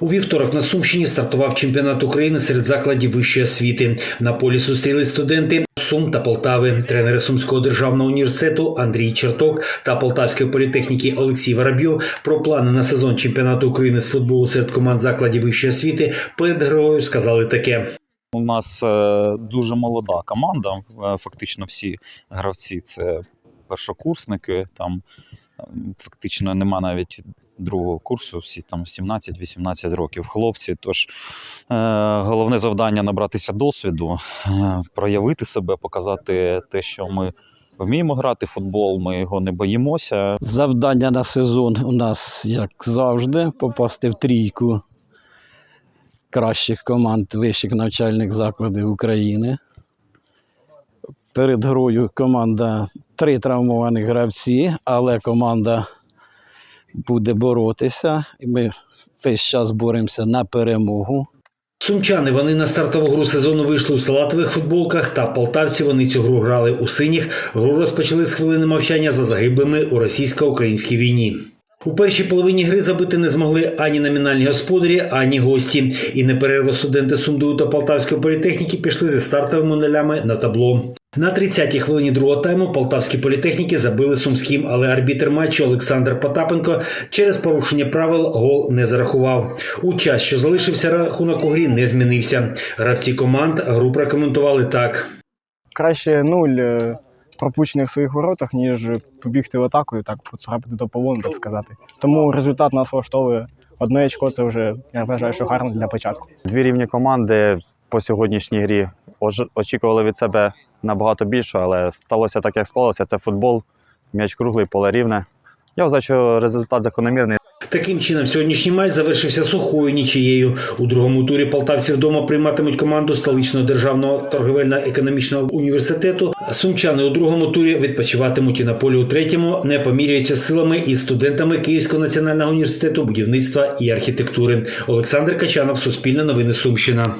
У вівторок на Сумщині стартував чемпіонат України серед закладів вищої освіти. На полі зустріли студенти Сум та Полтави. Тренери Сумського державного університету Андрій Черток та Полтавської політехніки Олексій Воробйов про плани на сезон чемпіонату України з футболу серед команд закладів вищої освіти перед грою сказали таке. У нас е, дуже молода команда. е, Фактично всі гравці це першокурсники. Там е, фактично нема навіть другого курсу, всі там 17-18 років хлопці. Тож е, головне завдання набратися досвіду, е, проявити себе, показати те, що ми вміємо грати в футбол, ми його не боїмося. Завдання на сезон у нас, як завжди, попасти в трійку кращих команд вищих навчальних закладів України. Перед грою команда три травмованих гравці, але команда буде боротися. І ми весь час боремося на перемогу. Сумчани вони на стартову гру сезону вийшли у салатових футболках, та полтавці вони цю гру грали у синіх. Гру розпочали з хвилини мовчання за загиблими у російсько-українській війні. У першій половині гри забити не змогли ані номінальні господарі, ані гості. І на перерву студенти Сумдою та Полтавської політехніки пішли зі стартовими нулями на табло. На 30-й хвилині другого тайму полтавські політехніки забили сумським, але арбітр матчу Олександр Потапенко через порушення правил гол не зарахував. У час, що залишився рахунок у грі, не змінився. Гравці команд гру прокоментували так. краще нуль е, пропущених в своїх воротах, ніж побігти в атаку і так потрапити до полону, так сказати. Тому результат нас влаштовує. Одне очко це вже я вважаю, що гарно для початку. Дві рівні команди по сьогоднішній грі очікували від себе набагато більше, але сталося так, як склалося. Це футбол, м'яч круглий, поле рівне. Я вважаю, результат закономірний. Таким чином, сьогоднішній матч завершився сухою нічиєю. У другому турі полтавці вдома прийматимуть команду столичного державного торговельно-економічного університету. Сумчани у другому турі відпочиватимуть і на полі у третьому не поміряються силами із студентами Київського національного університету будівництва і архітектури. Олександр Качанов, Суспільне новини Сумщина.